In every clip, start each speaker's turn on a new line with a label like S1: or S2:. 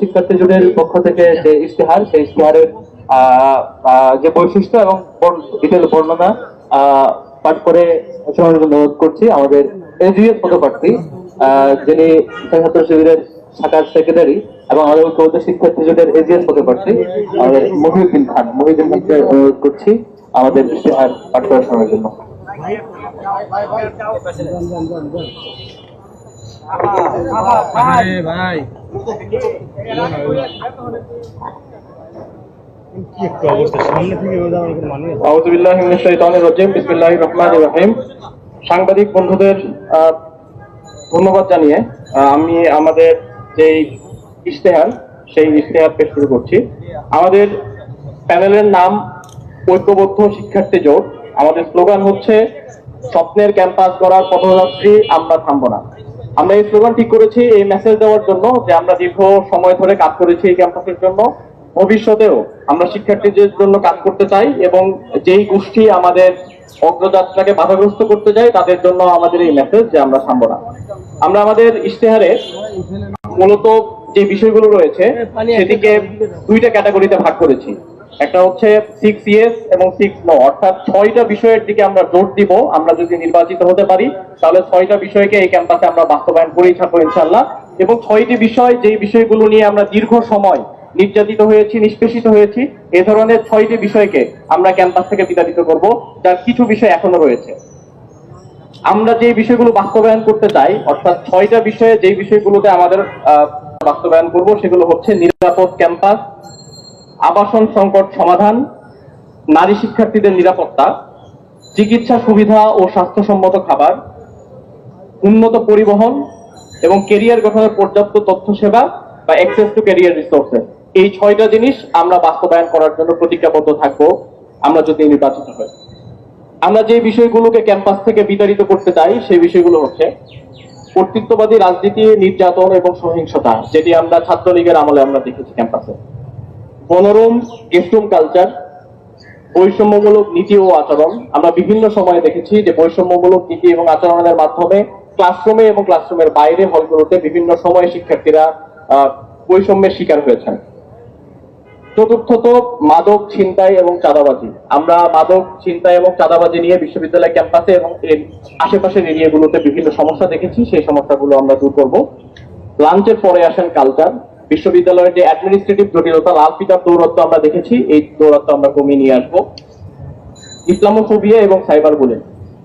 S1: শিক্ষার্থী জোটের পক্ষ থেকে যে ইশতেহার, সেই ইশতেহারের যে বৈশিষ্ট্য এবং ডিটেল বর্ণনা পাঠ করে শোনানোর অনুরোধ করছি। আমাদের এজিএস পদপ্রার্থী যিনি ছাত্র শিবিরের শাখার সেক্রেটারি এবং আমাদের ঐক্যবদ্ধ শিক্ষার্থী জোটের এজিএস পদপ্রার্থী, আমাদের মহিউদ্দিন খান। মহিউদ্দিন খানকে অনুরোধ করছি আমাদের ইশতেহার পাঠ করে শোনানোর জন্য।
S2: ভাই।
S3: কি একটা অবস্থা সামনে থেকে ওটা আমার কোনো মানে আছে?
S1: আউযুবিল্লাহি মিনাশ শাইতানির রাজিম বিসমিল্লাহির রহমানির রহিম। সাংবাদিক বন্ধুদের ধন্যবাদ জানিয়ে আমি আমাদের যেই ইশতেহার সেই ইশতেহার পেশ শুরু করছি। আমাদের প্যানেলের নাম ঐক্যবদ্ধ শিক্ষার্থী জোট। আমাদের স্লোগান হচ্ছে স্বপ্নের ক্যাম্পাস গড়ার পথযাত্রী আমরা থামবো না। আমরা এই স্লোগান ঠিক করেছি, এই মেসেজ দেওয়ার জন্য যে আমরা দীর্ঘ সময় ধরে কাজ করেছি এই ক্যাম্পাসের জন্য। ভবিষ্যতেও আমরা শিক্ষার্থীদের জন্য কাজ করতে চাই এবং যেই গোষ্ঠী আমাদের অগ্রযাত্রাকে বাধাগ্রস্ত করতে চাই তাদের জন্য আমাদের এই মেসেজ যে আমরা থামবো না। আমরা আমাদের ইশতেহারে মূলত যে বিষয়গুলো রয়েছে, সেটিকে দুইটা ক্যাটাগরিতে ভাগ করেছি। একটা হচ্ছে সিক্স ইয়েস এবং সিক্স নো অর্থাৎ ছয়টা বিষয়ের দিকে আমরা জোর দিব, আমরা যদি নির্বাচিত হতে পারি, তাহলে ছয়টা বিষয়কে এই ক্যাম্পাসে আমরা বাস্তবায়ন করেই থাকব ইনশাল্লাহ এবং ছয়টি বিষয়, যেই বিষয়গুলো নিয়ে আমরা দীর্ঘ সময় নির্যাতিত হয়েছি, নিষ্পেষিত হয়েছি, এ ধরনের ছয়টি বিষয়কে আমরা ক্যাম্পাস থেকে বিতাড়িত করব, যার কিছু বিষয় এখনও রয়েছে। আমরা যে বিষয়গুলো বাস্তবায়ন করতে চাই, অর্থাৎ ছয়টা বিষয়ে যে বিষয়গুলোতে আমাদের বাস্তবায়ন করব, সেগুলো হচ্ছে নিরাপদ ক্যাম্পাস আবাসন সংকট সমাধান, নারী শিক্ষার্থীদের নিরাপত্তা, চিকিৎসা সুবিধা ও স্বাস্থ্যসম্মত খাবার, উন্নত পরিবহন এবং কেরিয়ার গঠনের পর্যাপ্ত তথ্য সেবা বা অ্যাক্সেস টু ক্যারিয়ার রিসোর্সেস এই ছয়টা জিনিস আমরা বাস্তবায়ন করার জন্য প্রতিজ্ঞাবদ্ধ থাকব। আমরা যদি নির্বাচিত হই। আমরা যে বিষয়গুলোকে ক্যাম্পাস থেকে বিতাড়িত করতে চাই, সেই বিষয়গুলো হচ্ছে কর্তৃত্ববাদী রাজনীতি, নির্যাতন এবং সহিংসতা, যেটি আমরা ছাত্রলীগের আমলে আমরা দেখেছি ক্যাম্পাসে। মনোরম গেস্টরুম কালচার বৈষম্যমূলক নীতি ও আচরণ। আমরা বিভিন্ন সময়ে দেখেছি যে বৈষম্যমূলক নীতি এবং আচরণের মাধ্যমে ক্লাসরুমে এবং ক্লাসরুমের বাইরে হলগুলোতে বিভিন্ন সময়ে শিক্ষার্থীরা বৈষম্যের শিকার হয়েছেন। চতুর্থত মাদক ছিনতাই এবং চাঁদাবাজি। আমরা মাদক ছিনতাই এবং চাঁদাবাজি নিয়ে বিশ্ববিদ্যালয় ক্যাম্পাসে এবং এর আশেপাশের এরিয়াগুলোতে বিভিন্ন সমস্যা দেখেছি। সেই সমস্যাগুলো আমরা দূর করব। লাঞ্চের পরে আসেন কালচার বিশ্ববিদ্যালয়ের যে অ্যাডমিনিস্ট্রেটিভ জটিলতা, লাল পিতার দৌরত্ব আমরা দেখেছি, এই দৌরত্ব আমরা কমিয়ে নিয়ে আসব। ইসলামোফোবিয়া এবং সাইবার বুলিং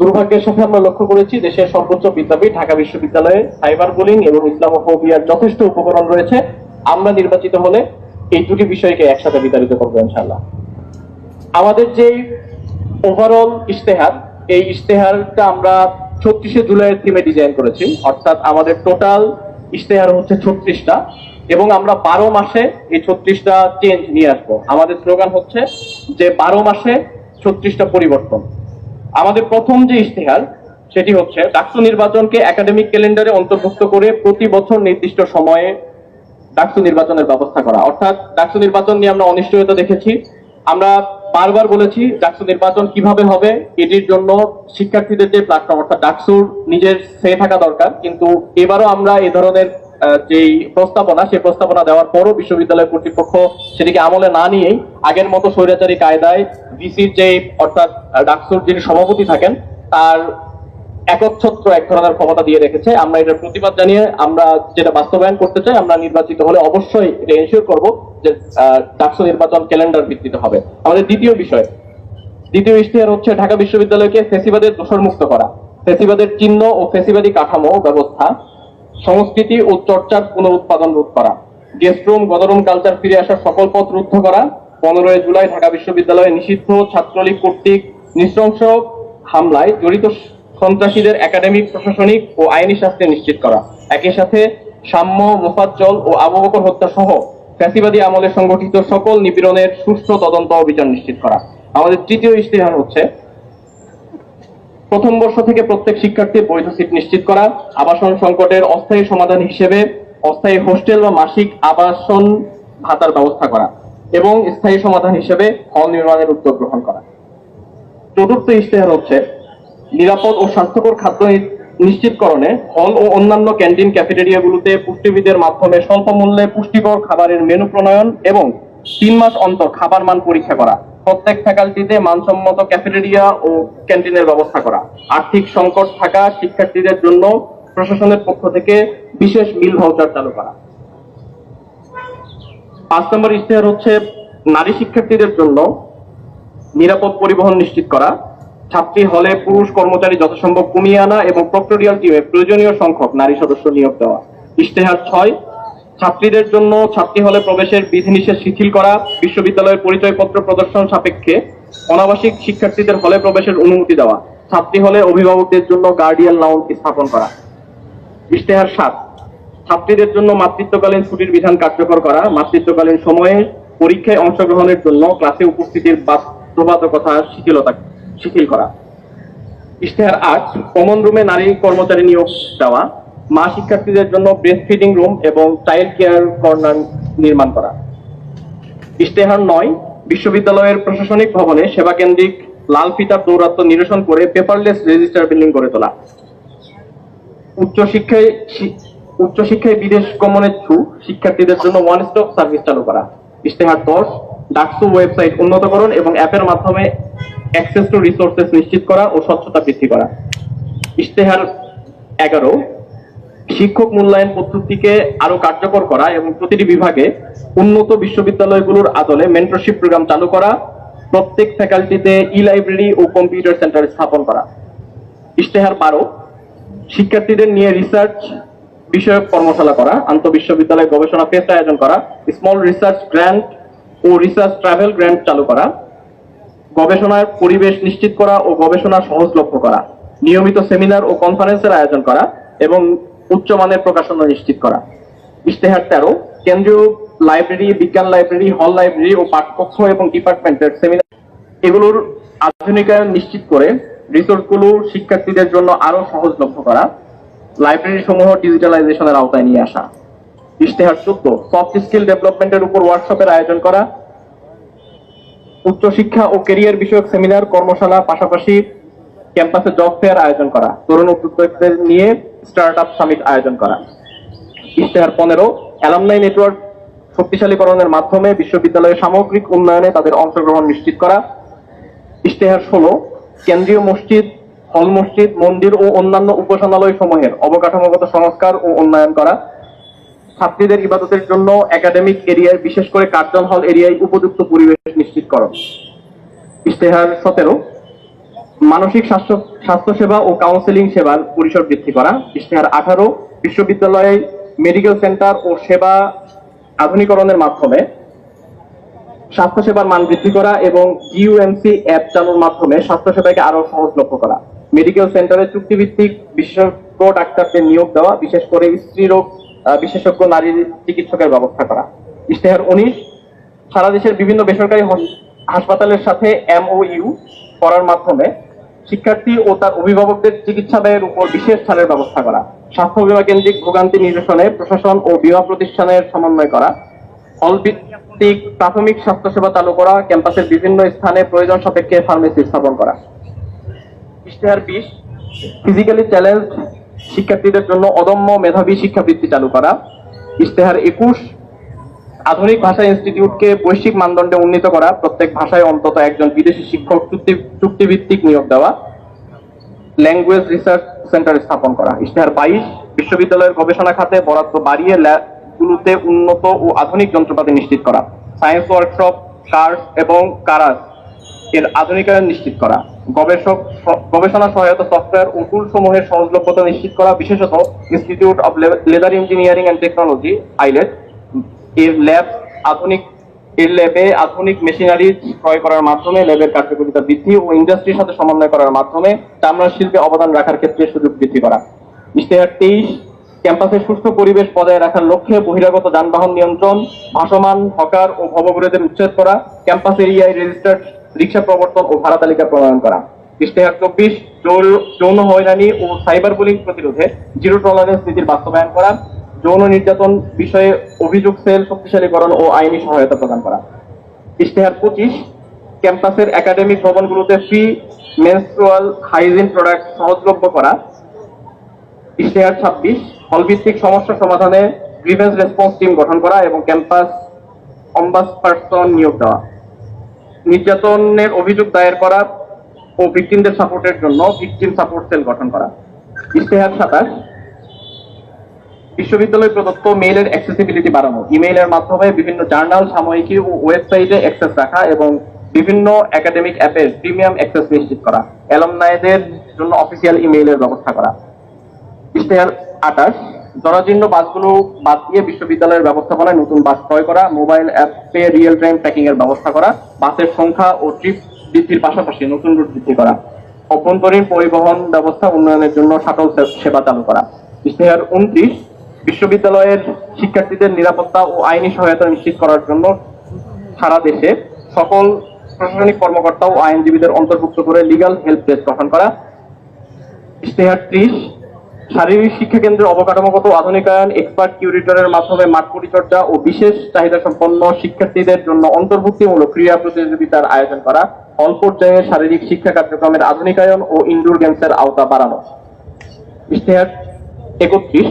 S1: দুর্ভাগ্যের সাথে আমরা লক্ষ্য করেছি, দেশের সর্বোচ্চ বিদ্যাপীঠ, ঢাকা বিশ্ববিদ্যালয়ে সাইবার বুলিং এবং ইসলামোফোবিয়ার যথেষ্ট উপকরণ রয়েছে। আমরা নির্বাচিত হলে এই দুটি বিষয়কে একসাথে বিতাড়িত করব ইনশাল্লাহ আমাদের যে ওভারঅল ইশতেহার, এই ইশতেহারটা আমরা ছত্রিশে জুলাইয়ের থিমে ডিজাইন করেছি। অর্থাৎ আমাদের টোটাল ইশতেহার হচ্ছে ছত্রিশটা। এবং আমরা বারো মাসে এই ছত্রিশটা চেঞ্জ নিয়ে আসব। আমাদের স্লোগান হচ্ছে যে বারো মাসে ছত্রিশটা পরিবর্তন। আমাদের প্রথম যে ইশতেহার, সেটি হচ্ছে ডাকসু নির্বাচনকে একাডেমিক ক্যালেন্ডারে অন্তর্ভুক্ত করে প্রতি বছর নির্দিষ্ট সময়ে ডাকসু নির্বাচনের ব্যবস্থা করা। অর্থাৎ ডাকসু নির্বাচন নিয়ে আমরা অনিশ্চয়তা দেখেছি। আমরা বারবার বলেছি ডাকসু নির্বাচন কীভাবে হবে, এটির জন্য শিক্ষার্থীদের যে প্ল্যাটফর্ম অর্থাৎ ডাকসুর নিজের সে থাকা দরকার। কিন্তু এবারও আমরা এ ধরনের যেই প্রস্তাবনা, সেই প্রস্তাবনা দেওয়ার পরও বিশ্ববিদ্যালয় কর্তৃপক্ষ সেটিকে আমলে না নিয়েই আগের মতো স্বৈরাচারী কায়দায় ভিসির যে অর্থাৎ ডাকসুর যিনি সভাপতি থাকেন, তার একচ্ছত্র এক ধরনের ক্ষমতা দিয়ে রেখেছে। আমরা এটার প্রতিবাদ জানিয়ে আমরা যেটা বাস্তবায়ন করতে চাই, আমরা নির্বাচিত হলে অবশ্যই এটা এনশিওর করব যে ডাকসু নির্বাচন ক্যালেন্ডার ভিত্তিতে হবে। আমাদের দ্বিতীয় বিষয়, দ্বিতীয় ইশতেহার হচ্ছে ঢাকা বিশ্ববিদ্যালয়কে ফেসিবাদের দোষর মুক্ত করা। ফেসিবাদের চিহ্ন ও ফেসিবাদী কাঠামো ব্যবস্থা। সংস্কৃতি ও চর্চার পুনরুৎপাদন রোধ করা। গেস্ট রুম গদরুম কালচার ফিরে আসার সকল পথ রুদ্ধ করা। পনেরোই জুলাই ঢাকা বিশ্ববিদ্যালয়ে নিষিদ্ধ ছাত্রলীগ কর্তৃক নৃশংস হামলায় জড়িত সন্ত্রাসীদের একাডেমিক, প্রশাসনিক ও আইনি শাস্তি নিশ্চিত করা। একই সাথে সাম্য, মোফাজ্জল ও আবু বকর হত্যা সহ ফ্যাসিবাদী আমলে সংগঠিত সকল নিপীড়নের সুষ্ঠু তদন্ত অভিযান নিশ্চিত করা। আমাদের তৃতীয় ইশতেহার হচ্ছে প্রথম বর্ষ থেকে প্রত্যেক শিক্ষার্থীর বৈধ সিট নিশ্চিত করা, আবাসন সংকটের অস্থায়ী সমাধান হিসেবে অস্থায়ী হোস্টেল বা মাসিক আবাসন ভাতার ব্যবস্থা করা এবং স্থায়ী সমাধান হিসেবে হল নির্মাণের উদ্যোগ গ্রহণ করা। চতুর্থ ইশতেহার হচ্ছে নিরাপদ ও স্বাস্থ্যকর খাদ্য নিশ্চিতকরণে হল ও অন্যান্য ক্যান্টিন ক্যাফেটেরিয়াগুলোতে পুষ্টিবিদের মাধ্যমে স্বল্প মূল্যে পুষ্টিকর খাবারের মেনু প্রণয়ন এবং তিন মাস অন্তর খাবার মান পরীক্ষা করা। প্রত্যেক ফ্যাকাল্টিতে মানসম্মত ক্যাফেটেরিয়া ও ক্যান্টিনের ব্যবস্থা করা। আর্থিক সংকট থাকা শিক্ষার্থীদের জন্য প্রশাসনের পক্ষ থেকে বিশেষ মিল ভাউচার চালু করা। পাঁচ নম্বর ইশতেহার হচ্ছে নারী শিক্ষার্থীদের জন্য নিরাপদ পরিবহন নিশ্চিত করা। ছাত্রী হলে পুরুষ কর্মচারী যথাসম্ভব কমিয়ে আনা এবং প্রক্টোরিয়াল টিমে প্রয়োজনীয় সংখ্যক নারী সদস্য নিয়োগ দেওয়া। ইশতেহার ছয় ছাত্রীদের জন্য ছাত্রী হলে প্রবেশের বিধিনিষেধ শিথিল করা, বিশ্ববিদ্যালয়ের পরিচয়পত্র প্রদর্শন সাপেক্ষে অনাবাসিক শিক্ষার্থীদের হলে প্রবেশের অনুমতি দেওয়া, ছাত্রী হলে অভিভাবকদের জন্য গার্ডিয়ান লাউন্জ স্থাপন করা। ইশতেহার সাত, ছাত্রীদের জন্য মাতৃত্বকালীন ছুটির বিধান কার্যকর করা, মাতৃত্বকালীন সময়ে পরীক্ষায় অংশগ্রহণের জন্য ক্লাসে উপস্থিতির বাধ্যবাধকতা শিথিলতা শিথিল করা। ইশতেহার আট কমন রুমে নারী কর্মচারী নিয়োগ দেওয়া মা শিক্ষার্থীদের জন্য ব্রেস্ট ফিডিং রুম এবং চাইল্ড কেয়ার কর্নার নির্মাণ করা। ইশতেহার নয়, বিশ্ববিদ্যালয়ের প্রশাসনিক ভবনে সেবাকেন্দ্রিক লাল ফিতার দৌরাত্ম নিরসন করে পেপারলেস রেজিস্টার বিল্ডিং করে তোলা। উচ্চশিক্ষায় উচ্চশিক্ষায় বিদেশ গমনের ছু শিক্ষার্থীদের জন্য ওয়ান স্টপ সার্ভিস চালু করা। ইশতেহার দশ, ডাকসু ওয়েবসাইট উন্নতকরণ এবং অ্যাপের মাধ্যমে অ্যাক্সেস টু রিসোর্সেস নিশ্চিত করা ও স্বচ্ছতা বৃদ্ধি করা। ইশতেহার এগারো শিক্ষক মূল্যায়ন পদ্ধতিকে আরও কার্যকর করা এবং প্রতিটি বিভাগে উন্নত বিশ্ববিদ্যালয়গুলোর আদলে মেন্টরশিপ প্রোগ্রাম চালু করা, প্রত্যেক ফ্যাকাল্টিতে ই লাইব্রেরি ও কম্পিউটার সেন্টার স্থাপন করা। ইশতেহার বারো, শিক্ষার্থীদের নিয়ে রিসার্চ বিষয়ক কর্মশালা করা, আন্তঃবিশ্ববিদ্যালয় গবেষণা ফেস্ট আয়োজন করা স্মল রিসার্চ গ্র্যান্ট ও রিসার্চ ট্রাভেল গ্র্যান্ট চালু করা, গবেষণার পরিবেশ নিশ্চিত করা ও গবেষণা সহজলভ্য করা, নিয়মিত সেমিনার ও কনফারেন্সের আয়োজন করা এবং উচ্চমানের প্রকাশনা নিশ্চিত করা। ইশতেহার তেরো, কেন্দ্রীয় লাইব্রেরি, বিজ্ঞান লাইব্রেরি, হল লাইব্রেরি ও পাঠকক্ষ এবং ডিপার্টমেন্টের সেমিনার এগুলোর আধুনিকায়ন নিশ্চিত করে রিসোর্সগুলো শিক্ষার্থীদের জন্য আরও সহজলভ্য করা লাইব্রেরি সমূহ ডিজিটালাইজেশনের আওতায় নিয়ে আসা। ইশতেহার চোদ্দ, সফট স্কিল ডেভেলপমেন্টের উপর ওয়ার্কশপের আয়োজন করা। উচ্চশিক্ষা ও কেরিয়ার বিষয়ক সেমিনার, কর্মশালা, পাশাপাশি ক্যাম্পাসে জব ফেয়ার আয়োজন করা। তরুণ উদ্যোক্তাদের নিয়ে স্টার্ট আপ সামিট আয়োজন করা। ইশতেহার পনেরো, অ্যালামনাই নেটওয়ার্ক শক্তিশালীকরণের মাধ্যমে বিশ্ববিদ্যালয়ের সামগ্রিক উন্নয়নে তাদের অংশগ্রহণ নিশ্চিত করা। ইশতেহার ষোলো, কেন্দ্রীয় মসজিদ, হল মসজিদ, মন্দির ও অন্যান্য উপাসনালয় সমূহের অবকাঠামোগত সংস্কার ও উন্নয়ন করা। ছাত্রীদের ইবাদতের জন্য একাডেমিক এরিয়ায় বিশেষ করে কার্জন হল এরিয়ায় উপযুক্ত পরিবেশ নিশ্চিতকরণ। ইশতেহার সতেরো মানসিক স্বাস্থ্য স্বাস্থ্যসেবা ও কাউন্সেলিং সেবার পরিসর বৃদ্ধি করা ইশতেহার আঠারো বিশ্ববিদ্যালয়ে মেডিকেল সেন্টার ও সেবা আধুনিকরণের মাধ্যমে স্বাস্থ্যসেবার মান বৃদ্ধি করা এবং ইউএমসি অ্যাপ চালুর মাধ্যমে স্বাস্থ্যসেবাকে আরও সহজলভ্য করা। মেডিকেল সেন্টারে চুক্তিভিত্তিক বিশেষজ্ঞ ডাক্তারদের নিয়োগ দেওয়া বিশেষ করে স্ত্রীরোগ আহ, বিশেষজ্ঞ নারী চিকিৎসকের ব্যবস্থা করা। ইশতেহার উনিশ সারা দেশের বিভিন্ন বেসরকারি হাসপাতালের সাথে এমওইউ করার মাধ্যমে শিক্ষার্থী ও তার অভিভাবকদের চিকিৎসা ব্যয়ের উপর বিশেষ ছাড়ের ব্যবস্থা করা। স্বাস্থ্য বিমা কেন্দ্রিক ভোগান্তি নিরসনে প্রশাসন ও বিমা প্রতিষ্ঠানের সমন্বয় করা। ভিত্তিক প্রাথমিক স্বাস্থ্যসেবা চালু করা, ক্যাম্পাসের বিভিন্ন স্থানে প্রয়োজন সাপেক্ষে ফার্মেসি স্থাপন করা। ইশতেহার বিশ ফিজিক্যালি চ্যালেঞ্জ শিক্ষার্থীদের জন্য অদম্য মেধাবী শিক্ষাবৃত্তি চালু করা। ইশতেহার একুশ আধুনিক ভাষা ইনস্টিটিউটকে বৈশ্বিক মানদণ্ডে উন্নীত করা, প্রত্যেক ভাষায় অন্তত একজন বিদেশি শিক্ষক চুক্তি, চুক্তিভিত্তিক নিয়োগ দেওয়া ল্যাঙ্গুয়েজ রিসার্চ সেন্টার স্থাপন করা। ইশতেহার বাইশ, বিশ্ববিদ্যালয়ের গবেষণা খাতে বরাদ্দ বাড়িয়ে ল্যাবগুলোতে উন্নত ও আধুনিক যন্ত্রপাতি নিশ্চিত করা। সায়েন্স ওয়ার্কশপ কার্স এবং কারাস এর আধুনিকায়ন নিশ্চিত করা। গবেষক গবেষণা সহায়তা সফটওয়্যার ও টুল সমূহের সহজলভ্যতা নিশ্চিত করা, বিশেষত institute of leather engineering and technology ILET এর ল্যাব আধুনিক, এর ল্যাবে আধুনিক মেশিনারি ক্রয় করার মাধ্যমে ল্যাবের বৃদ্ধি ও ইন্ডাস্ট্রির সাথে সমন্বয় করার মাধ্যমে চামড়া শিল্পে অবদান রাখার ক্ষেত্রে সুযোগ বৃদ্ধি করা। ইশতেহার তেইশ ক্যাম্পাসে পরিবেশ বজায় রাখার লক্ষ্যে বহিরাগত যানবাহন নিয়ন্ত্রণ, ভাসমান হকার ও ভবঘুরেদের উচ্ছেদ করা, ক্যাম্পাস এরিয়ায় রেজিস্টার্ড রিক্সা প্রবর্তন ও ভাড়া তালিকা প্রণয়ন করা। ইশতেহার চব্বিশ, যৌন হয়রানি ও সাইবার বুলিং প্রতিরোধে জিরো টলারেন্স নীতির বাস্তবায়ন করা যৌন নির্যাতন বিষয়ে অভিযোগ সেল শক্তিশালী শক্তিশালীকরণ ও আইনি সহায়তা প্রদান করা। ইশতেহার পঁচিশ, ক্যাম্পাসের একাডেমিক ভবনগুলোতে ফ্রি মেনস্ট্রুয়াল হাইজিন প্রোডাক্ট সহজলভ্য করা। ইশতেহার ছাব্বিশ, হলভিত্তিক সমস্যা সমাধানে গ্রিভেন্স রেসপন্স টিম গঠন করা এবং ক্যাম্পাস অম্বাস পার্সন নিয়োগ দেওয়া। নির্যাতনের অভিযোগ দায়ের করা ও ভিকটিমদের সাপোর্টের জন্য ভিকটিম সাপোর্ট সেল গঠন করা। ইশতেহার সাতাশ বিশ্ববিদ্যালয় প্রদত্ত মেইলের অ্যাক্সেসিবিলিটি বাড়ানো। ইমেইলের মাধ্যমে বিভিন্ন জার্নাল সাময়িকী ও ওয়েবসাইটে অ্যাক্সেস রাখা এবং বিভিন্ন একাডেমিক অ্যাপের প্রিমিয়াম অ্যাক্সেস নিশ্চিত করা। অ্যালমনাইদের জন্য অফিসিয়াল ইমেইলের ব্যবস্থা করা। ইশতেহার আঠাশ জরাজীর্ণ বাসগুলো বাদ দিয়ে বিশ্ববিদ্যালয়ের ব্যবস্থাপনায় নতুন বাস ক্রয় করা মোবাইল অ্যাপে রিয়েল টাইম ট্র্যাকিং এর ব্যবস্থা করা, বাসের সংখ্যা ও ট্রিপ বৃদ্ধির পাশাপাশি নতুন রুট বৃদ্ধি করা। অভ্যন্তরীণ পরিবহন ব্যবস্থা উন্নয়নের জন্য শাটল সেবা চালু করা। ইশতেহার উনত্রিশ। বিশ্ববিদ্যালয়ের শিক্ষার্থীদের নিরাপত্তা ও আইনি সহায়তা নিশ্চিত করার জন্য সারা দেশে সকল প্রশাসনিক কর্মকর্তা ও আইনজীবীদের অন্তর্ভুক্ত করে লিগাল হেল্প ডেস্ক গঠন করা। ইশতেহার ত্রিশ, শারীরিক শিক্ষা কেন্দ্রের অবকাঠামোগত আধুনিকায়ন এক্সপার্ট কিউরিটরের মাধ্যমে মাঠ পরিচর্যা ও বিশেষ চাহিদা সম্পন্ন শিক্ষার্থীদের জন্য অন্তর্ভুক্তিমূলক ক্রীড়া প্রতিযোগিতার আয়োজন করা। অল্প পর্যায়ে শারীরিক শিক্ষা কার্যক্রমের আধুনিকায়ন ও ইনডোর গেমসের আওতা বাড়ানো। ইশতেহার একত্রিশ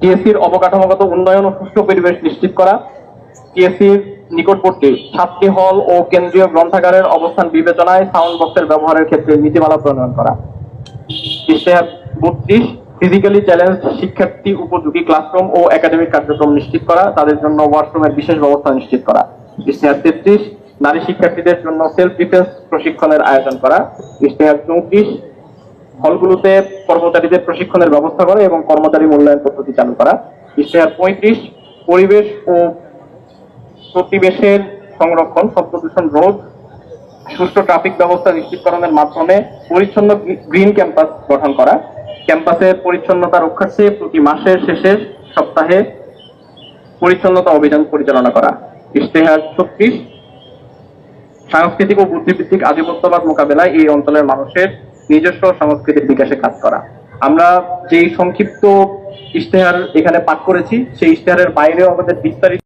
S1: টিএসসির অবকাঠামোগত উন্নয়ন ও সুষ্ঠু পরিবেশ নিশ্চিত করা টিএসসির নিকটবর্তী ছাত্রী হল ও কেন্দ্রীয় গ্রন্থাগারের অবস্থান বিবেচনায় সাউন্ড বক্সের ব্যবহারের ক্ষেত্রে নীতিমালা প্রণয়ন করা। ইশতেহার বত্রিশ ফিজিক্যালি চ্যালেঞ্জ শিক্ষার্থী উপযোগী ক্লাসরুম ও একাডেমিক কার্যক্রম নিশ্চিত করা, তাদের জন্য ওয়াশরুমের বিশেষ ব্যবস্থা নিশ্চিত করা। ইশতেহার তেত্রিশ, নারী শিক্ষার্থীদের জন্য সেলফ ডিফেন্স প্রশিক্ষণের আয়োজন করা। ইশতেহার চৌত্রিশ হলগুলোতে কর্মচারীদের প্রশিক্ষণের ব্যবস্থা করা এবং কর্মচারী মূল্যায়ন পদ্ধতি চালু করা। ইশতেহার পঁয়ত্রিশ, পরিবেশ ও প্রতিবেশের সংরক্ষণ, শব্দ দূষণ রোধ, সুষ্ঠু ট্রাফিক ব্যবস্থা নিশ্চিতকরণের মাধ্যমে পরিচ্ছন্ন গ্রিন ক্যাম্পাস গঠন করা। ক্যাম্পাসের পরিচ্ছন্নতা রক্ষার্থে প্রতি মাসের শেষে সপ্তাহে পরিচ্ছন্নতা অভিযান পরিচালনা করা। ইশতেহার ছত্রিশ, সাংস্কৃতিক ও বুদ্ধিভিত্তিক আধিপত্যবাদ মোকাবেলায় এই অঞ্চলের মানুষের নিজস্ব সংস্কৃতির বিকাশে কাজ করা। আমরা যেই সংক্ষিপ্ত ইশতেহার এখানে পাঠ করেছি, সেই ইশতেহারের বাইরেও আমাদের বিস্তারিত